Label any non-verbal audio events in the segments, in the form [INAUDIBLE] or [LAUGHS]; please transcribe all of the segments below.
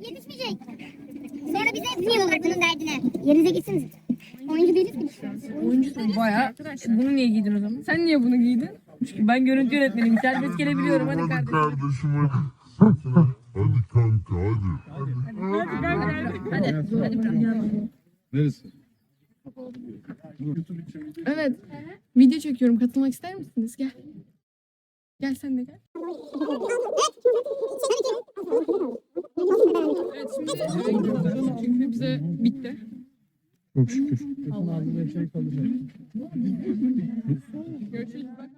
Yetişmeyecek. Sonra bize kıyamıyorlar bunun derdine. Yerinize gitsiniz. Oyuncu değiliz ki biz. Oyuncu değil bayağı. Bunu niye giydin o zaman? Sen niye bunu giydin? Çünkü ben görüntü yönetmeniyim. Serbest gelebiliyorum. Hadi Hadi kardeşim. kardeşim hadi. Hadi kanka hadi. Hadi. Hadi bırak. Neresi? Evet. Video çekiyorum. Katılmak ister misiniz? Gel. Gel sen de gel. [LAUGHS] Evet şimdi eve gidiyoruz. Çünkü bize bitti. Çok şükür. Görüşürüz. Bak.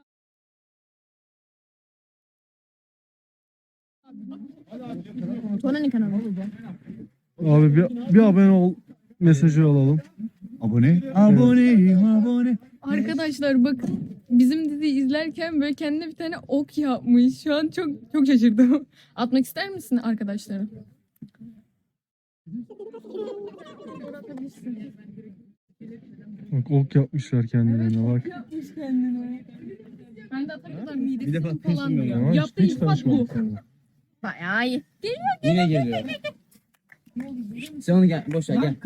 Sonra ne kanalı? Abi bir, bir abone ol mesajı alalım. Abone. Abone. Abone. Arkadaşlar bakın bizim dizi izlerken böyle kendine bir tane ok yapmış. Şu an çok çok şaşırdım. [LAUGHS] Atmak ister misin arkadaşlara? Bak ok yapmışlar kendilerine bak. Yapmış kendine. Ben de atamıyorlar midesi Bir de falan bakıyorsun diyor. Ama Yaptığı hiç iltifat bu. tanışmadık. Bayağı iyi. Yine geliyor. Sen onu gel, boş ver gel.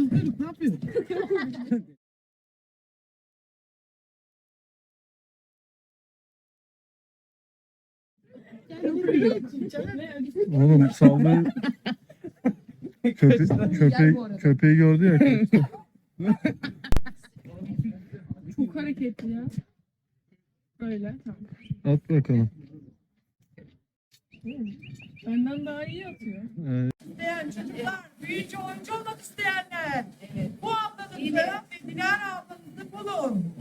Oğlum saldırı [LAUGHS] Köpe köpe köpeği gördü ya. [LAUGHS] Çok hareketli ya. Böyle. Tamam. At bakalım. Benden daha iyi atıyor. Ee, isteyen çocuklar, büyüyünce oyuncu olmak isteyenler. Bu ablanın Ferhat ve Dilara ablanızı bulun.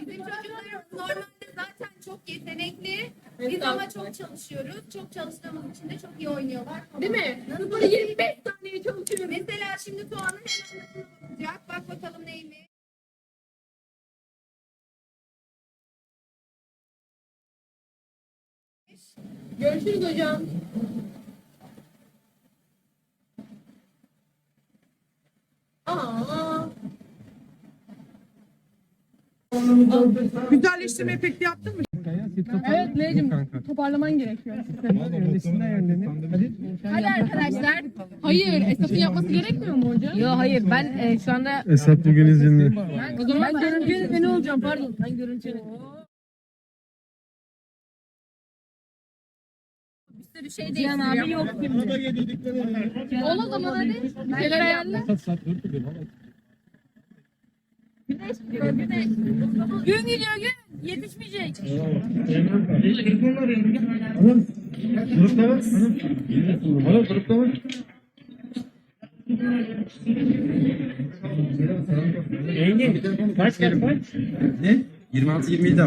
Bizim çocuklarımız normalde zaten çok yetenekli. Biz ama çok çalışıyoruz. Çok çalıştığımız için de çok iyi oynuyorlar. Değil mi? Böyle 25 saniye çalışıyoruz? Mesela şimdi Tuğan'ın hemen bakacak. Bak bakalım neymiş. Görüşürüz hocam. Güzelleştirme efekti yaptın mı? Evet Leycim toparlaman gerekiyor. Hadi arkadaşlar. Hayır Esat'ın yapması gerekmiyor mu hocam? Yo hayır ben e, şu anda Esat bugün izinli. o zaman ben görüntü yönetmeni olacağım pardon. Ben görüntü sürü şey Cihan abi yok şimdi. Ol o zaman hadi. Bir şeyler ayarla. Gün geliyor gün. Yetişmeyecek. Grupta var. Hanım grupta var. Kaç kaç kaç? Ne? 26 27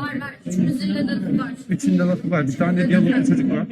Var var. Üçümüzün de lafı var. Üçünde lafı var. Bir tane diyaloglu çocuk var.